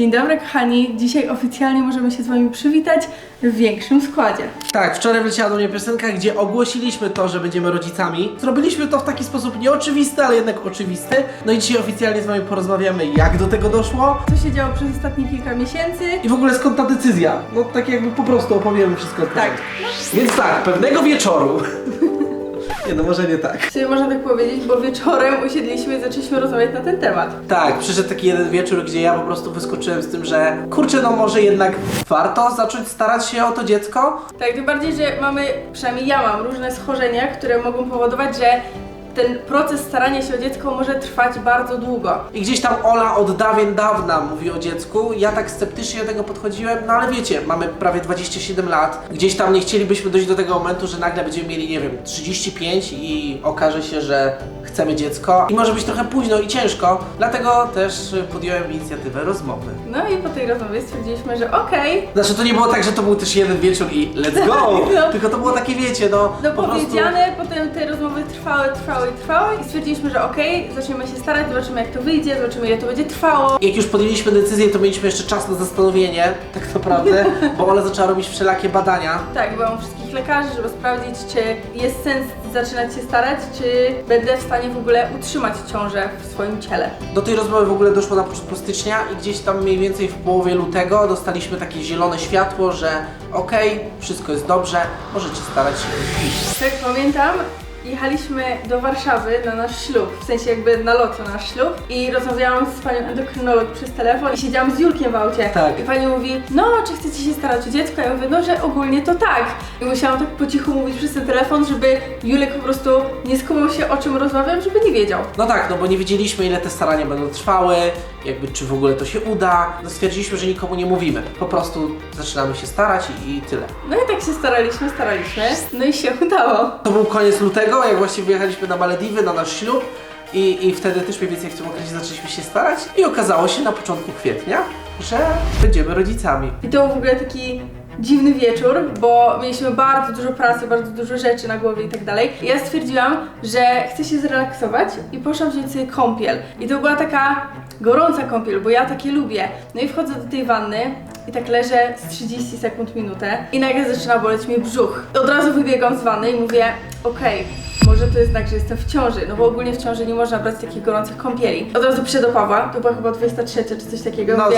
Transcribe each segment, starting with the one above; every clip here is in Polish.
Dzień dobry kochani, dzisiaj oficjalnie możemy się z wami przywitać w większym składzie. Tak, wczoraj wleciała do mnie piosenka, gdzie ogłosiliśmy to, że będziemy rodzicami. Zrobiliśmy to w taki sposób nieoczywisty, ale jednak oczywisty. No i dzisiaj oficjalnie z wami porozmawiamy, jak do tego doszło Co się działo przez ostatnie kilka miesięcy? i w ogóle skąd ta decyzja. No tak jakby po prostu opowiemy wszystko od Tak. początku. Więc tak, pewnego wieczoru... nie no, może nie tak. Czy można tak powiedzieć, bo wieczorem usiedliśmy i zaczęliśmy rozmawiać na ten temat. Tak, przyszedł taki jeden wieczór, gdzie ja po prostu wyskoczyłem z tym, że kurczę, no może jednak warto zacząć starać się o to dziecko. Tak, tym bardziej, że mamy, przynajmniej ja mam, różne schorzenia, które mogą powodować, że ten proces starania się o dziecko może trwać bardzo długo. I gdzieś tam Ola od dawien dawna mówi o dziecku. Ja tak sceptycznie do tego podchodziłem, no ale wiecie, mamy prawie 27 lat. Gdzieś tam nie chcielibyśmy dojść do tego momentu, że nagle będziemy mieli, nie wiem, 35 i okaże się, że chcemy dziecko. I może być trochę późno i ciężko, dlatego też podjąłem inicjatywę rozmowy. No i po tej rozmowie stwierdziliśmy, że okej, Znaczy to nie było tak, że to był też jeden wieczór i let's go! No. Tylko to było takie, wiecie, no, no po prostu... powiedziane, potem te rozmowy trwały, trwały i trwały i stwierdziliśmy, że okej, zaczniemy się starać, zobaczymy jak to wyjdzie, zobaczymy ile to będzie trwało. Jak już podjęliśmy decyzję, to mieliśmy jeszcze czas na zastanowienie, tak naprawdę, bo Ola zaczęła robić wszelakie badania. Tak, byłam u wszystkich lekarzy, żeby sprawdzić, czy jest sens zaczynać się starać, czy będę w stanie w ogóle utrzymać ciążę w swoim ciele. Do tej rozmowy w ogóle doszło na początku stycznia i gdzieś tam mniej więcej w połowie lutego dostaliśmy takie zielone światło, że okej, wszystko jest dobrze, możecie starać się iść. Tak pamiętam, jechaliśmy do Warszawy na nasz ślub, w sensie jakby na lot na nasz ślub i rozmawiałam z panią endokrynolog przez telefon i siedziałam z Julkiem w aucie. Tak. I pani mówi, no czy chcecie się starać o dziecko? Ja mówię, no że ogólnie to tak. I musiałam tak po cichu mówić przez ten telefon, żeby Julek po prostu nie skumał się o czym rozmawiam, żeby nie wiedział. No tak, no bo nie wiedzieliśmy ile te starania będą trwały, jakby czy w ogóle to się uda. No stwierdziliśmy, że nikomu nie mówimy. Po prostu zaczynamy się starać i, i tyle. No i tak się staraliśmy, staraliśmy, no i się udało. To był koniec lutego, jak właściwie wyjechaliśmy na Malediwy, na nasz ślub. I, I wtedy też mniej więcej w tym okresie zaczęliśmy się starać. I okazało się na początku kwietnia, że będziemy rodzicami. I to był w ogóle taki dziwny wieczór, bo mieliśmy bardzo dużo pracy, bardzo dużo rzeczy na głowie i tak dalej. I ja stwierdziłam, że chcę się zrelaksować i poszłam wziąć sobie kąpiel. I to była taka gorąca kąpiel, bo ja takie lubię. No i wchodzę do tej wanny i tak leżę z 30 sekund minutę i nagle zaczyna boleć mnie brzuch. Od razu wybiegam z wanny i mówię, okej, może to jest tak, że jestem w ciąży, no bo ogólnie w ciąży nie można brać takich gorących kąpieli. Od razu piszę do Pawła, to była chyba 23 czy coś takiego. No, mówię,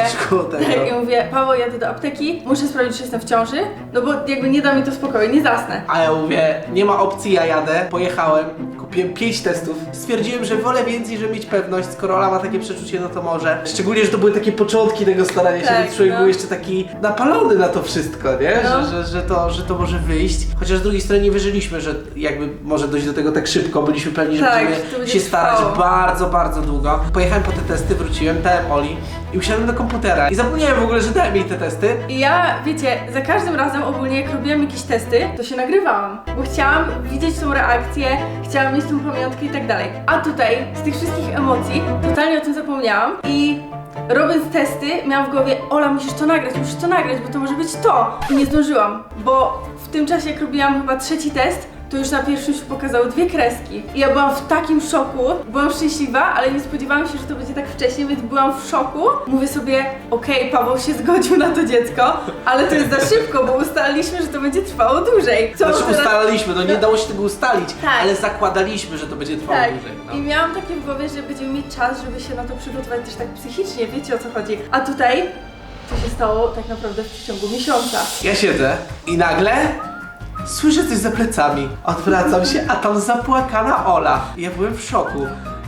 tak, i mówię, Paweł, jadę do apteki, muszę sprawdzić, czy jestem w ciąży, no bo jakby nie da mi to spokoju, nie zasnę. A ja mówię, nie ma opcji, ja jadę. Pojechałem, kupiłem 5 testów. Stwierdziłem, że wolę więcej, żeby mieć pewność. Skoro Ola ma takie przeczucie, no to może. Szczególnie, że to były takie początki tego starania się, Tak, więc człowiek no. był jeszcze taki napalony na to wszystko, nie? No. Że, że, że, to, że to może wyjść. Chociaż z drugiej strony nie wierzyliśmy, że jakby może dojść do tego tak szybko. Byliśmy pewni, że Tak, będziemy się starać trwało. bardzo, bardzo długo. Pojechałem po te testy, wróciłem, dałem Oli i usiadłem do komputera. I zapomniałem w ogóle, że dałem jej te testy. I ja, wiecie, za każdym razem ogólnie jak robiłam jakieś testy, to się nagrywałam, bo chciałam widzieć tą reakcję, chciałam mieć tą pamiątkę i tak dalej. A tutaj, z tych wszystkich emocji, totalnie o tym zapomniałam i robiąc testy, miałam w głowie, Ola, musisz to nagrać, musisz to nagrać, bo to może być to. I nie zdążyłam, bo w tym czasie, jak robiłam chyba trzeci test, to już na pierwszym się pokazały dwie kreski. I ja byłam w takim szoku, byłam szczęśliwa, ale nie spodziewałam się, że to będzie tak wcześnie, więc byłam w szoku. Mówię sobie, okej, Paweł się zgodził na to dziecko, ale to jest za szybko, bo ustaliliśmy, że to będzie trwało dłużej. Co Znaczy teraz- ustalaliśmy, no nie dało się tego ustalić, Tak. ale zakładaliśmy, że to będzie trwało Tak, dłużej. No. i miałam takie w głowie, że będziemy mieć czas, żeby się na to przygotować też tak psychicznie, wiecie o co chodzi. A tutaj to się stało tak naprawdę w przeciągu miesiąca. Ja siedzę i nagle słyszę coś za plecami. Odwracam się, a tam zapłakana Ola. Ja byłem w szoku.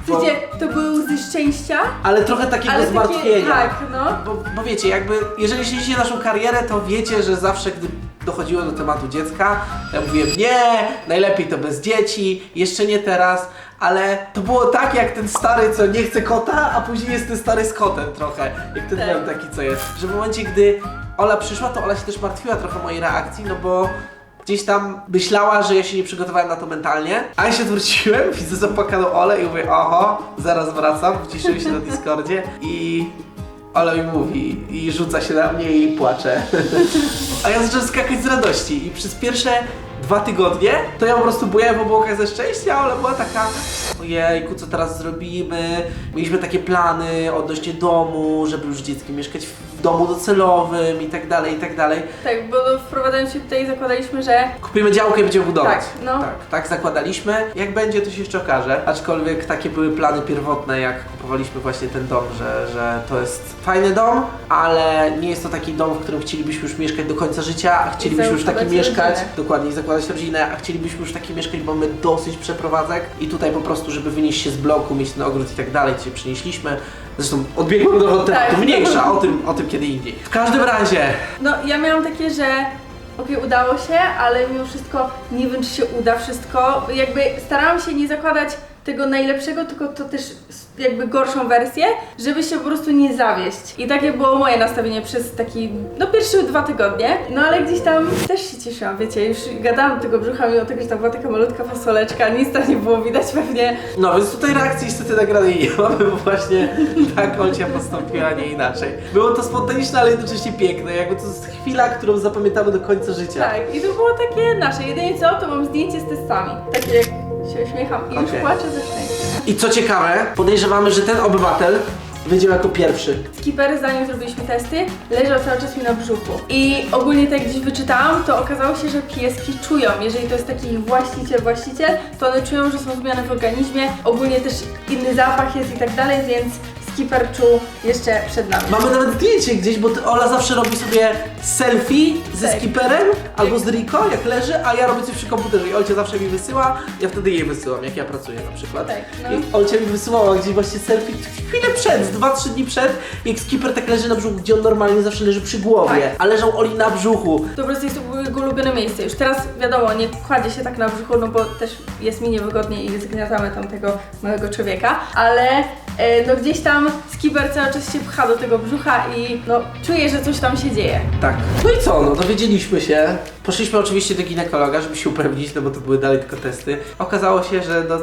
Bo, Wiecie, to były łzy szczęścia, ale trochę takiego ale takie, zmartwienia. tak, no. Bo, bo wiecie, jakby, jeżeli śledzicie naszą karierę, to wiecie, że zawsze, gdy dochodziło do tematu dziecka, ja mówiłem, nie, najlepiej to bez dzieci, jeszcze nie teraz, ale to było tak, jak ten stary, co nie chce kota, a później jest ten stary z kotem trochę, jak ten Tak. mem taki, co jest. Że w momencie, gdy Ola przyszła, to Ola się też martwiła trochę mojej reakcji, no bo gdzieś tam myślała, że ja się nie przygotowałem na to mentalnie, a ja się odwróciłem, widzę zapłakaną Olę i mówię, oho, zaraz wracam, wciszyłem się na Discordzie i Ola mi mówi i rzuca się na mnie i płacze. A ja zacząłem skakać z radości i przez pierwsze dwa tygodnie, to ja po prostu bujałem w obłokach ze szczęścia, ale była taka ojejku, co teraz zrobimy? Mieliśmy takie plany odnośnie domu, żeby już z dzieckiem mieszkać w domu docelowym i tak dalej, i tak dalej. Tak, bo wprowadzając się tutaj zakładaliśmy, że Kupimy działkę i będziemy budować. Tak, no. tak, tak zakładaliśmy. Jak będzie, to się jeszcze okaże. Aczkolwiek takie były plany pierwotne, jak kupowaliśmy właśnie ten dom, że, że to jest fajny dom, ale nie jest to taki dom, w którym chcielibyśmy już mieszkać do końca życia, a chcielibyśmy już taki zakładać mieszkać, rodzinę. dokładnie, i zakładać rodzinę, a chcielibyśmy już taki mieszkać, bo mamy dosyć przeprowadzek i tutaj po prostu, żeby wynieść się z bloku, mieć ten ogród i tak dalej, się przenieśliśmy. Zresztą odbiegłem do tematu, Tak. mniejsza, o tym, o tym kiedy indziej. W każdym razie, No, ja miałam takie, że okej, udało się, ale mimo wszystko nie wiem, czy się uda wszystko. Jakby starałam się nie zakładać tego najlepszego, tylko to też jakby gorszą wersję, żeby się po prostu nie zawieść. I takie było moje nastawienie przez taki, no pierwsze dwa tygodnie. No ale gdzieś tam też się cieszyłam, wiecie, już gadałam tego brzucha, mimo tego, że tam była taka malutka fasoleczka, nic tam nie było widać pewnie. No więc tutaj reakcji niestety nagranej nie mamy, bo właśnie tak Olcia postąpiła, nie inaczej. Było to spontaniczne, ale jednocześnie piękne. Jakby to jest chwila, którą zapamiętamy do końca życia. Tak, i to było takie nasze. Jedynie co, to mam zdjęcie z testami. Takie się uśmiecham i już Okej. płaczę ze szczęścia. I co ciekawe, podejrzewamy, że ten obywatel wiedział jako pierwszy. Skiper, zanim zrobiliśmy testy, leżał cały czas mi na brzuchu. I ogólnie tak jak gdzieś wyczytałam, to okazało się, że pieski czują. Jeżeli to jest taki właściciel, właściciel, to one czują, że są zmiany w organizmie. Ogólnie też inny zapach jest i tak dalej, więc Skipper czuł jeszcze przed nami. Mamy nawet zdjęcie gdzieś, bo ty- Ola zawsze robi sobie selfie ze Tak. skiperem albo z Rico, jak leży, a ja robię coś przy komputerze i Olcia zawsze mi wysyła, ja wtedy jej wysyłam, jak ja pracuję na przykład. Tak, no. I Olcia mi wysyłała gdzieś właśnie selfie chwilę przed, z 2-3 dni przed, jak skiper tak leży na brzuchu, gdzie on normalnie zawsze leży przy głowie, Tak. a leżał Oli na brzuchu. To po prostu jest jego ulubione miejsce. Już teraz wiadomo, nie kładzie się tak na brzuchu, no bo też jest mi niewygodnie i zgniatamy tam tego małego człowieka, ale e, no gdzieś tam Skipper cały czas się pcha do tego brzucha i no czuję, że coś tam się dzieje. Tak. No i co, no dowiedzieliśmy się. Poszliśmy oczywiście do ginekologa, żeby się upewnić, no bo to były dalej tylko testy. Okazało się, że no,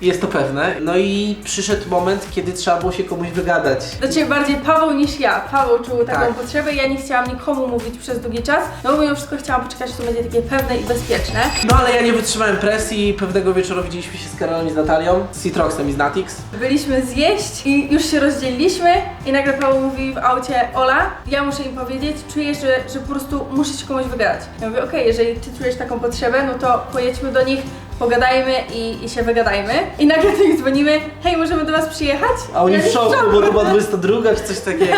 jest to pewne. No i przyszedł moment, kiedy trzeba było się komuś wygadać. Znaczy bardziej Paweł niż ja. Paweł czuł taką Tak. potrzebę ja nie chciałam nikomu mówić przez długi czas, no bo mimo wszystko chciałam poczekać, aż to będzie takie pewne i bezpieczne. No ale ja nie wytrzymałem presji. Pewnego wieczoru widzieliśmy się z Karolem i z Natalią, z Citroxem i z Natix. Byliśmy zjeść i już się rozdzieliliśmy i nagle Paweł mówi w aucie Ola, ja muszę im powiedzieć, czuję, że, że po prostu muszę się komuś wygadać. Ja mówię, okej, jeżeli ty czujesz taką potrzebę, no to pojedźmy do nich, pogadajmy i, i się wygadajmy. I nagle do nich dzwonimy, hej, możemy do was przyjechać? A oni Ja w szoku, bo to była 22 czy coś takiego.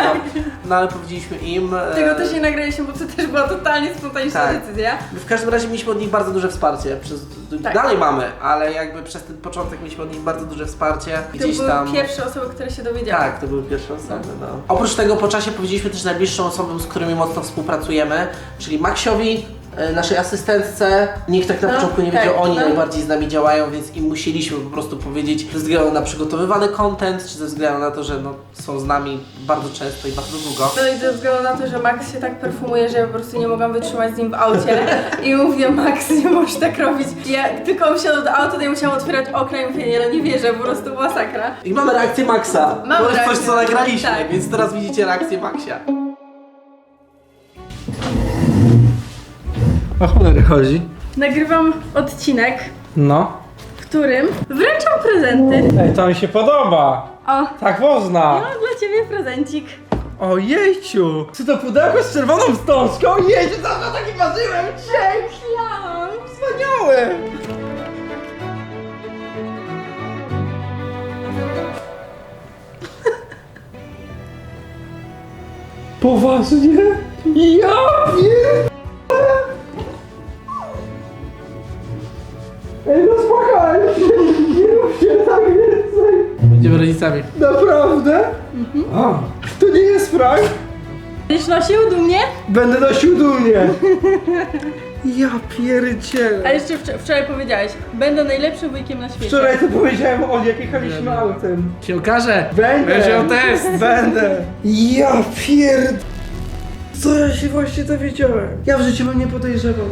No ale powiedzieliśmy im. e, Tego też nie nagraliśmy, bo to też była totalnie spontaniczna Tak. decyzja. W każdym razie mieliśmy od nich bardzo duże wsparcie. Przez, Tak. Dalej mamy, ale jakby przez ten początek mieliśmy od nich bardzo duże wsparcie. To Gdzieś były tam. pierwsze osoby, które się dowiedziały. Tak, to były pierwsze osoby, no. Oprócz tego po czasie powiedzieliśmy też najbliższą osobom, z którymi mocno współpracujemy, czyli Maksiowi, e, naszej asystentce. Nikt tak na No, początku nie tak, wiedział, oni no. najbardziej z nami działają, więc im musieliśmy po prostu powiedzieć ze względu na przygotowywany content, czy ze względu na to, że no, są z nami bardzo często i bardzo długo. No i ze względu na to, że Max się tak perfumuje, że ja po prostu nie mogłam wytrzymać z nim w aucie i mówię, Max, nie możesz tak robić. I ja tylko on wsiadł do auta, to ja musiałam otwierać okna i mówię, nie no nie wierzę, po prostu masakra. I mamy reakcję Maxa. Mamy to jest coś, reakcję co nagraliśmy, tak. więc teraz widzicie reakcję Maxia. O cholery chodzi. Nagrywam odcinek, No. w którym wręczam prezenty. Ej, to mi się podoba. O, Tak można. mam dla ciebie prezencik. O jejciu. Czy to pudełko z czerwoną wstążką? Jejciu, zawsze o takim marzyłem. Dziękuję. Wspaniałe. Poważnie? Ja pier... rodzicami. Naprawdę? A, to nie jest prank? Będziesz nosił dumnie? Będę nosił dumnie! Ja pierdzielę! A jeszcze wczor- wczoraj powiedziałeś, będę najlepszym wujkiem na świecie. Wczoraj to powiedziałem o jak jechaliśmy autem. Się okaże. Będę! Będziesz miał test. Będę! Ja pierd... Co ja się właśnie dowiedziałem? Ja w życiu bym nie podejrzewał.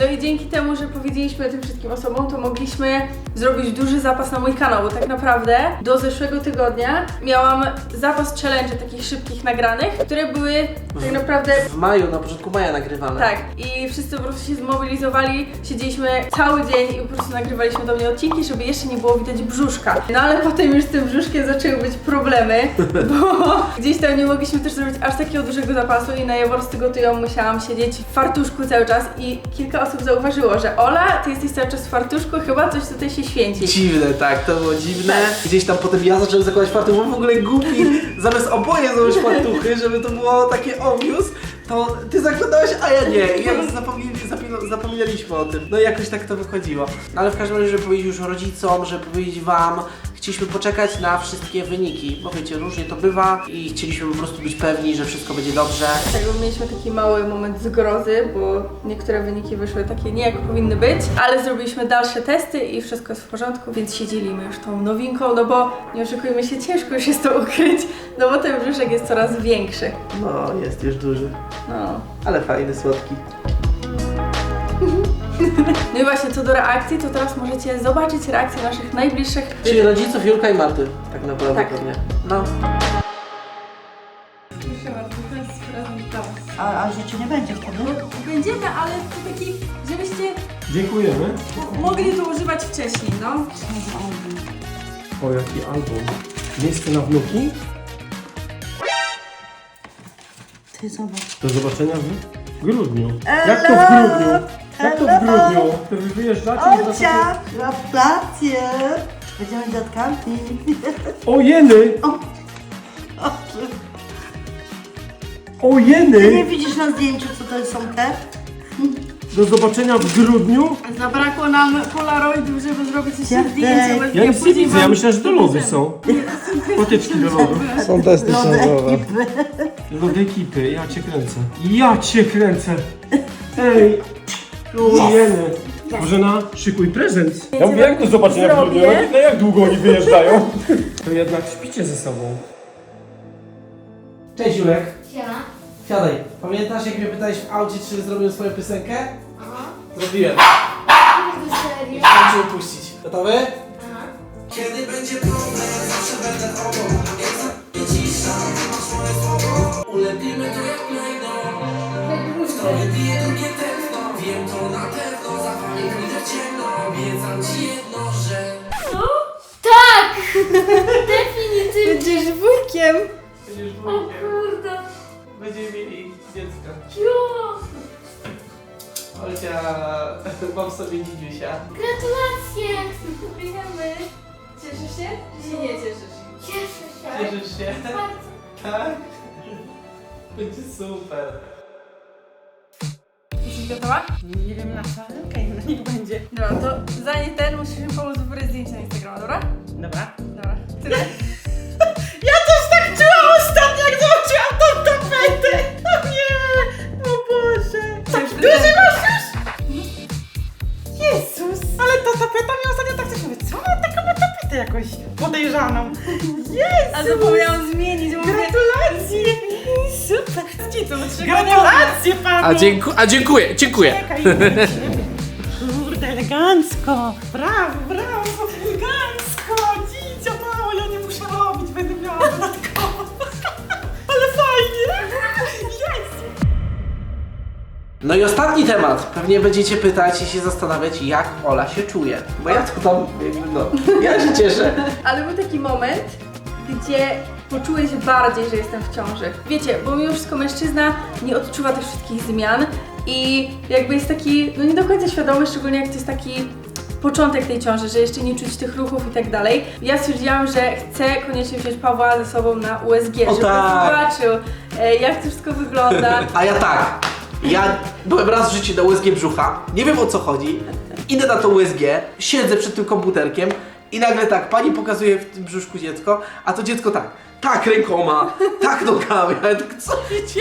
No i dzięki temu, że powiedzieliśmy tym wszystkim osobom, to mogliśmy zrobić duży zapas na mój kanał, bo tak naprawdę do zeszłego tygodnia miałam zapas challenge takich szybkich nagranych, które były tak naprawdę W maju, na początku maja nagrywane. tak, i wszyscy po prostu się zmobilizowali, siedzieliśmy cały dzień i po prostu nagrywaliśmy do mnie odcinki, żeby jeszcze nie było widać brzuszka. No ale potem już z tym brzuszkiem zaczęły być problemy, bo gdzieś tam nie mogliśmy też zrobić aż takiego dużego zapasu i na Jawor z tego tygodnia musiałam siedzieć w fartuszku cały czas i kilka osób zauważyło, że Ola, ty jesteś cały czas w fartuszku, chyba coś tutaj się święci. Dziwne, tak, to było dziwne. Tak. Gdzieś tam potem ja zacząłem zakładać fartuch, bo w ogóle głupi, zamiast oboje założyć fartuchy, żeby to było takie obvious, to ty zakładałeś, a ja nie. I jak zapomnieli, zapomina- zapominaliśmy o tym. No i jakoś tak to wychodziło. No ale w każdym razie, żeby powiedzieć już rodzicom, żeby powiedzieć wam, chcieliśmy poczekać na wszystkie wyniki, bo wiecie, różnie to bywa i chcieliśmy po prostu być pewni, że wszystko będzie dobrze. Tak, bo mieliśmy taki mały moment zgrozy, bo niektóre wyniki wyszły takie nie jak powinny być, ale zrobiliśmy dalsze testy i wszystko jest w porządku, więc się dzielimy już tą nowinką, no bo nie oszukujmy się, ciężko już jest to ukryć, no bo ten brzuszek jest coraz większy. No, jest już duży, No. ale fajny, słodki. No i właśnie co do reakcji, to teraz możecie zobaczyć reakcję naszych najbliższych. Czyli rodziców Julka i Marty, tak naprawdę Tak. pewnie. No. Proszę bardzo, teraz prezentacja. A, a rzeczy nie będzie wtedy? Będziemy, ale to taki, żebyście Dziękujemy. mogli to używać wcześniej, no. O, jaki album. Miejsce na wnuki. Ty zobacz. Do zobaczenia w grudniu. Jak to w grudniu? Jak to w grudniu? To wy wyjeżdżacie i wracacie- Ocia! Gratulacje! Będziemy dziadkami. O jeny! O Ty nie jeny! widzisz na zdjęciu, co to są te? Do zobaczenia w grudniu? Zabrakło nam polaroidów, żeby zrobić jeszcze Dziadek. zdjęcie. Ja nic nie widzę, ja myślę, że to lody są. Potyczki do lodu. Są testy Lody ekipy. Lody ekipy, ja cię kręcę. Ja cię kręcę! Ej! Jeny! Bożena, szykuj prezent. Ja mówię, jak w grudniu? Zrobię. No jak długo oni wyjeżdżają? To jednak śpicie ze sobą. Cześć Julek. Siema. Siadaj. Pamiętasz jak mnie pytałeś w aucie, czy zrobiłem swoją piosenkę? Aha. Zrobiłem. Kurde, serio? Chciałem cię upuścić. Gotowy? Aha. Kiedy będzie problem, zawsze będę obok. Jak za cisza, ty masz moje słowo. Ulepimy to jak najdą. Stroje bije drugie Obiecam ci jedno, że... Co? Tak! Definitywnie. Będziesz wujkiem! Będziesz O kurde. Będziemy mieli dziecko. Jo. Olcia, mam sobie dzidziusia. Gratulacje. Wiemy. Cieszysz się? Czy się nie cieszysz? Cieszę się. Cieszysz się? Bardzo. Tak? Będzie super. Gotowa? Nie wiem na co, ale okej, no niech będzie. Dobra, to zanim ten musisz mi pomóc wybrać zdjęcie na Instagrama, dobra? Dobra. Dobra. Tyle. A, dzięku- a dziękuję, dziękuję. Czekaj, Kurde, elegancko! Brawo, brawo! Elegancko! Dzicio mało, ja nie muszę robić, będę miała dodatkowo. Ale fajnie! Jest! No i ostatni temat. Pewnie będziecie pytać i się zastanawiać, jak Ola się czuje. Bo ja to tam, jakby no, ja się cieszę. Ale był taki moment, gdzie poczułeś bardziej, że jestem w ciąży. Wiecie, bo mimo wszystko mężczyzna nie odczuwa tych wszystkich zmian i jakby jest taki, no nie do końca świadomy, szczególnie jak to jest taki początek tej ciąży, że jeszcze nie czuć tych ruchów i tak dalej. Ja stwierdziłam, że chcę koniecznie wziąć Pawła ze sobą na USG, O żeby tak. zobaczył, e, jak to wszystko wygląda. A ja tak. Ja byłem raz w życiu na USG brzucha. Nie wiem o co chodzi. Idę na to USG, siedzę przed tym komputerkiem i nagle tak, pani pokazuje w tym brzuszku dziecko, a to dziecko tak. tak rękoma, tak nogami, ale tak co wiecie?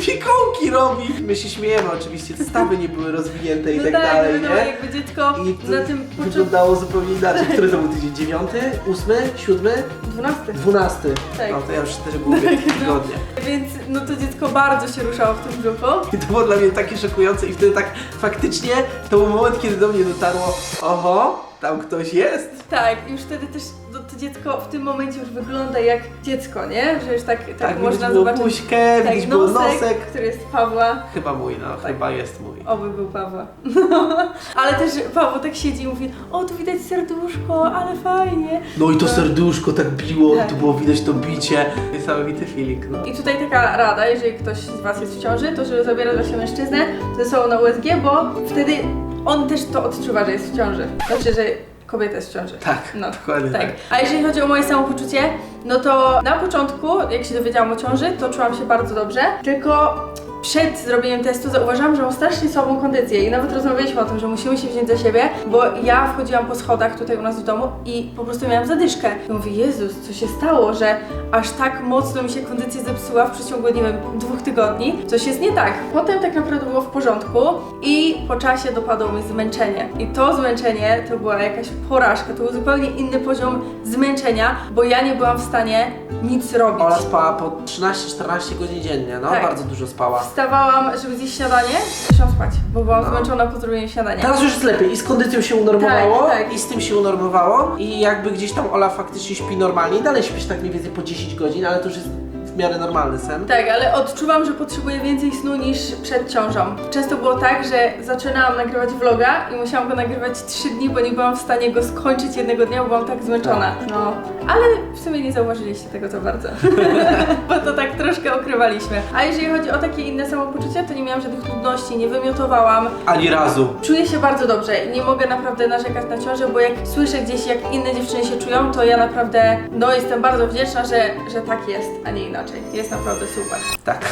Fikołki robi. My się śmiejemy oczywiście, stawy nie były rozwinięte i No tak, tak, dalej, no, nie? jakby dziecko I to na tym początku... wyglądało zupełnie inaczej. Który to był tydzień? Dziewiąty? Ósmy? Siódmy? 12. Dwunasty. Tak. No to ja już też było więcej tygodnie. Więc no to dziecko bardzo się ruszało w tym brzuchu. I to było dla mnie takie szokujące i wtedy tak faktycznie to był moment, kiedy do mnie dotarło oho, tam ktoś jest. Tak, już wtedy też no, to dziecko w tym momencie już wygląda jak dziecko, nie? Że już tak, tak, Tak, można było zobaczyć. buźkę, tak, widać było nosek, nosek. który jest Pawła. Chyba mój, no, chyba jest mój. Oby był Pawła. ale też Paweł tak siedzi i mówi, o tu widać serduszko, ale fajnie. No i to serduszko tak biło, Tak. tu było widać to bicie. Niesamowity feeling, no. I tutaj taka rada, jeżeli ktoś z Was jest w ciąży, to żeby zabierać właśnie mężczyznę ze sobą na USG, bo wtedy on też to odczuwa, że jest w ciąży. Znaczy, że kobieta jest w ciąży. Tak, No, dokładnie tak. tak. A jeżeli chodzi o moje samopoczucie, no to na początku, jak się dowiedziałam o ciąży, to czułam się bardzo dobrze, tylko przed zrobieniem testu zauważyłam, że mam strasznie słabą kondycję i nawet rozmawialiśmy o tym, że musimy się wziąć za siebie, bo ja wchodziłam po schodach tutaj u nas w domu i po prostu miałam zadyszkę. I mówię, Jezus, co się stało, że aż tak mocno mi się kondycja zepsuła w przeciągu, nie wiem, dwóch tygodni. Coś jest nie tak. Potem tak naprawdę było w porządku i po czasie dopadło mi zmęczenie. I to zmęczenie to była jakaś porażka, to był zupełnie inny poziom zmęczenia, bo ja nie byłam w stanie nic robić. Ola spała po 13-14 godzin dziennie, no Tak. bardzo dużo spała. Wstawałam, żeby zjeść śniadanie, szłam spać, bo byłam No. zmęczona po zrobieniu śniadania. Teraz już jest lepiej i z kondycją się unormowało Tak, tak. i z tym się unormowało i jakby gdzieś tam Ola faktycznie śpi normalnie dalej śpisz tak mniej więcej po 10 godzin, ale to już jest w miarę normalny sen. Tak, ale odczuwam, że potrzebuję więcej snu niż przed ciążą. Często było tak, że zaczynałam nagrywać vloga i musiałam go nagrywać 3 dni, bo nie byłam w stanie go skończyć jednego dnia, bo byłam tak zmęczona. No, ale w sumie nie zauważyliście tego za bardzo, bo to tak troszkę okrywaliśmy. A jeżeli chodzi o takie inne samopoczucie, to nie miałam żadnych trudności, nie wymiotowałam. Ani razu. Czuję się bardzo dobrze i nie mogę naprawdę narzekać na ciążę, bo jak słyszę gdzieś, jak inne dziewczyny się czują, to ja naprawdę, no jestem bardzo wdzięczna, że, że tak jest, a nie inaczej. Jest naprawdę super. Tak,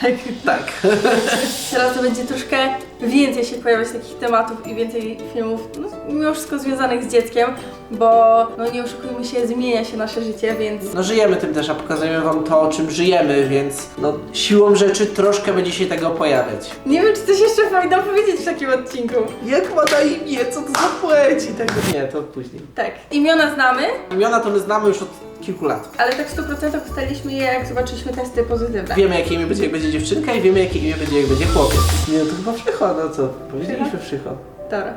Tak. tak. Teraz to będzie troszkę więcej się pojawiać takich tematów i więcej filmów, no, mimo wszystko związanych z dzieckiem, bo no nie oszukujmy się, zmienia się nasze życie, więc No żyjemy tym też, a pokazujemy wam to, czym żyjemy, więc no siłą rzeczy troszkę będzie się tego pojawiać. nie wiem, czy coś jeszcze powinno powiedzieć w takim odcinku. Jak ma na imię, co to za płeć i tego nie, to później. Tak, imiona znamy, Imiona to my znamy już od kilku lat. ale tak w 100% ustaliliśmy je, jak zobaczyliśmy testy pozytywne. Wiemy jakie imię będzie, jak będzie dziewczynka i wiemy jakie imię będzie, jak będzie chłopiec. Nie, no to chyba przycho, no co? Powiedzieliśmy przycho. Dobra.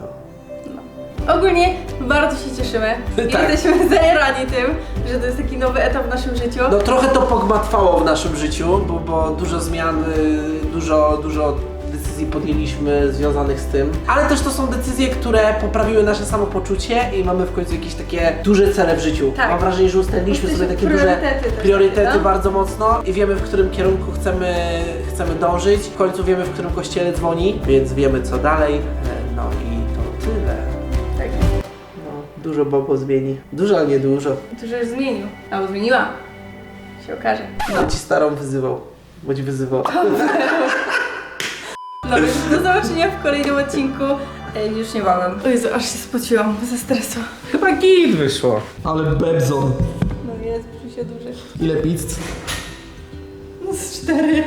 No. Ogólnie bardzo się cieszymy i Tak. jesteśmy zajarani tym, że to jest taki nowy etap w naszym życiu. No trochę to pogmatwało w naszym życiu, bo, bo dużo zmian, y, dużo, dużo decyzji podjęliśmy związanych z tym. Ale też to są decyzje, które poprawiły nasze samopoczucie i mamy w końcu jakieś takie duże cele w życiu. Tak. Mam wrażenie, że ustaliliśmy sobie takie duże priorytety priorytety no. bardzo mocno i wiemy w którym kierunku chcemy, chcemy dążyć. W końcu wiemy w którym kościele dzwoni, więc wiemy co dalej. No i to tyle. Tak, No, dużo Bobo zmieni. Dużo, ale nie dużo. dużo już zmienił. Albo zmieniła. Się okaże. No. Ci starą wyzywał. Bądź wyzywał. Do zobaczenia w kolejnym odcinku. E, Już niebawem. O Jezu, aż się spociłam ze stresu. Chyba git wyszło. Ale Bebzon. No jest, brzusie duży. Ile pizz? No z cztery.